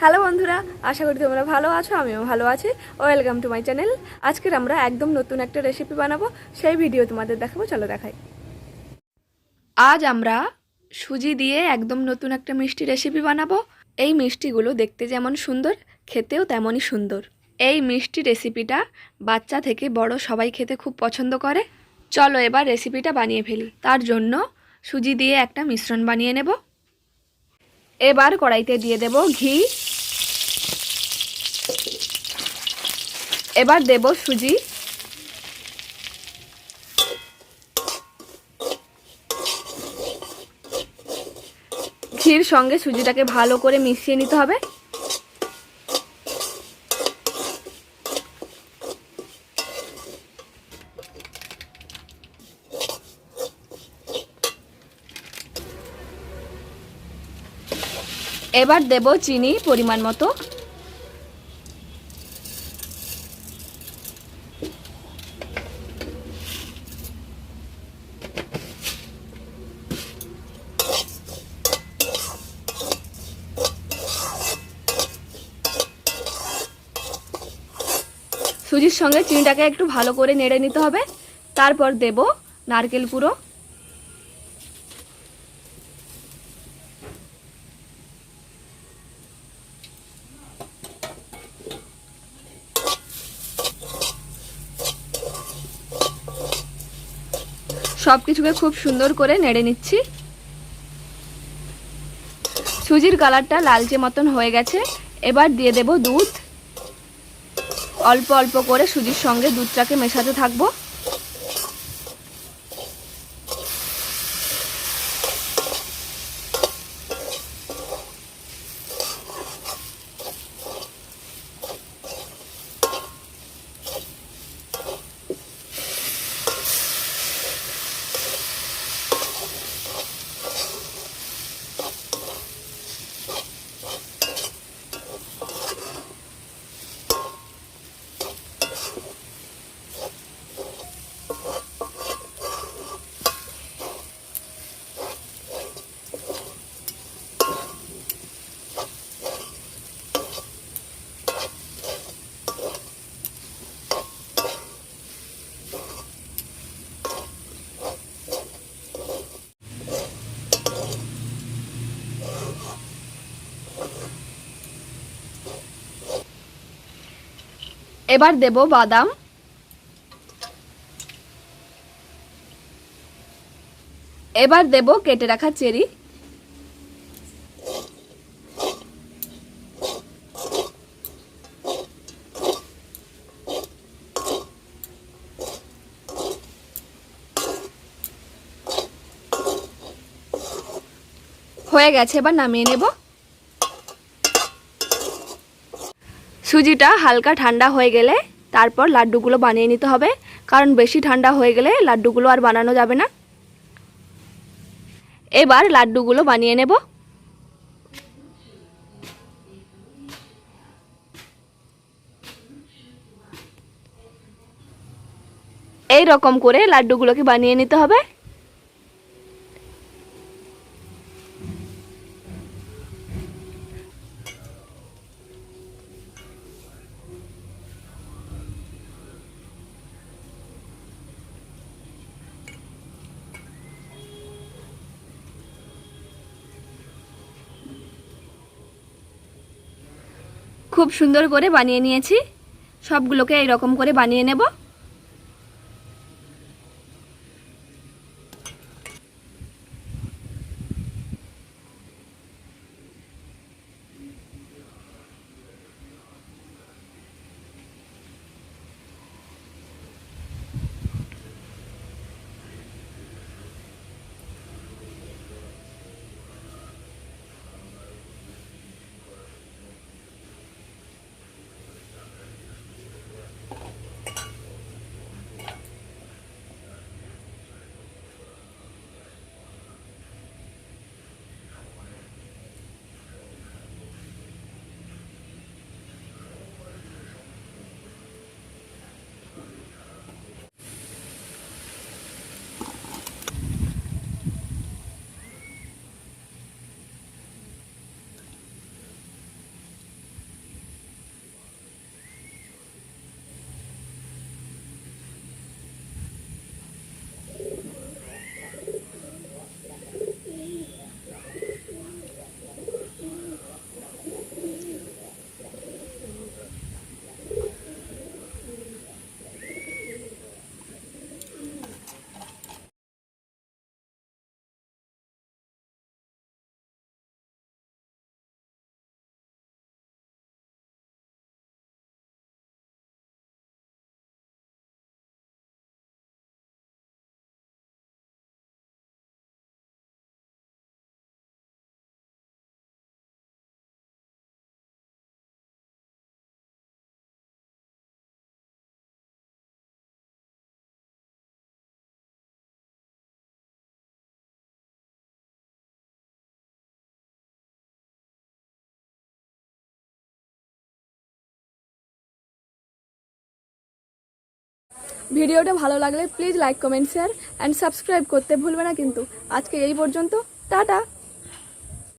Hello বন্ধুরা, আশা করি তোমরা ভালো আছো, আমিও ভালো আছি। ওয়েলকাম টু মাই চ্যানেল আজকের আমরা একদম নতুন একটা রেসিপি বানাবো, সেই ভিডিও তোমাদের দেখাবো, চলো দেখাই। আজ আমরা সুজি দিয়ে একদম নতুন একটা মিষ্টি রেসিপি বানাবো। এই মিষ্টিগুলো দেখতে যেমন সুন্দর, খেতেও তেমনই সুন্দর। এই মিষ্টি রেসিপিটা বাচ্চা থেকে বড় সবাই খেতে খুব পছন্দ করে। চলো এবার রেসিপিটা বানিয়ে ফেলি। তার জন্য সুজি দিয়ে একটা মিশ্রণ বানিয়ে নেব। এবার কড়াইতে দিয়ে দেব ঘি। এবার দেব সুজি। ঘির সঙ্গে সুজিটাকে ভালো করে মিশিয়ে নিতে হবে। এবার দেব চিনি পরিমাণ মতো। সুজির সঙ্গে চিনিটাকে একটু ভালো করে নেড়ে নিতে হবে। তারপর দেব নারকেল পুরো সব কিছুকে খুব সুন্দর করে নেড়ে নিচ্ছি। সুজির কালারটা লালচে মতন হয়ে গেছে। এবার দিয়ে দেব দুধ। অল্প অল্প করে সুজির সঙ্গে দুধটাকে মেশাতে থাকব। এবার দেব বাদাম। এবার দেব কেটে রাখা চেরি। হয়ে গেছে এবার নামিয়ে নেব। সুজিটা হালকা ঠান্ডা হয়ে গেলে তারপর লাড্ডুগুলো বানিয়ে নিতে হবে। কারণ বেশি ঠান্ডা হয়ে গেলে লাড্ডুগুলো আর বানানো যাবে না। এবার লাড্ডুগুলো বানিয়ে নেব। এই রকম করে লাড্ডুগুলোকে বানিয়ে নিতে হবে। খুব সুন্দর করে বানিয়ে নিয়েছি। সবগুলোকে এইরকম করে বানিয়ে নেব। ভিডিওটা ভালো লাগলে please like, comment share and subscribe করতে ভুলবে না কিন্তু। আজকে এই পর্যন্ত, টাটা!